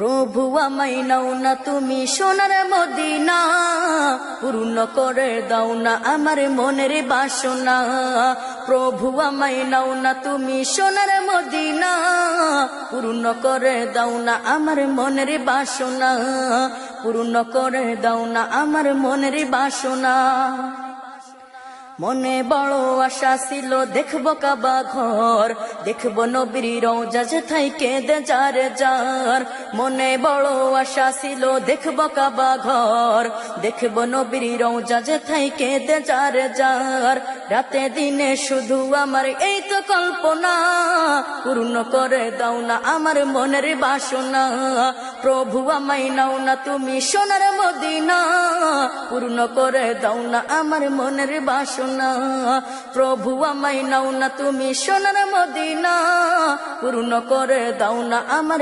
প্রভু আমাই নাও না, তুমি সোনার মদিনা। পূর্ণ করে দাও না আমার মনের বাসনা। প্রভু আমাই নাও না, তুমি সোনার মদিনা। পূর্ণ করে দাও না আমার মনের বাসনা। পূর্ণ করে দাও না আমার মনের বাসনা। মনে বড় আশা ছিল, দেখব কাবা ঘর। দেখব নবীর রোজা যেথাই কেঁদে যার যার। মনে বড় আশা ছিল, দেখব কাবা ঘর। দেখব নবীর রোজা যেথাই কেঁদে যার যার। রাতে দিনে শুধু আমার এই তো কল্পনা। পূর্ণ করে দাও না আমার মনের বাসনা। প্রভু আমাই নাও না তুমি সোনার মদিনা। পূর্ণ করে দাও না আমার মনের বাসনা। প্রভু আমায় নাও না তুমি সোনার মদিনা। পূর্ণ করে দাও না আমার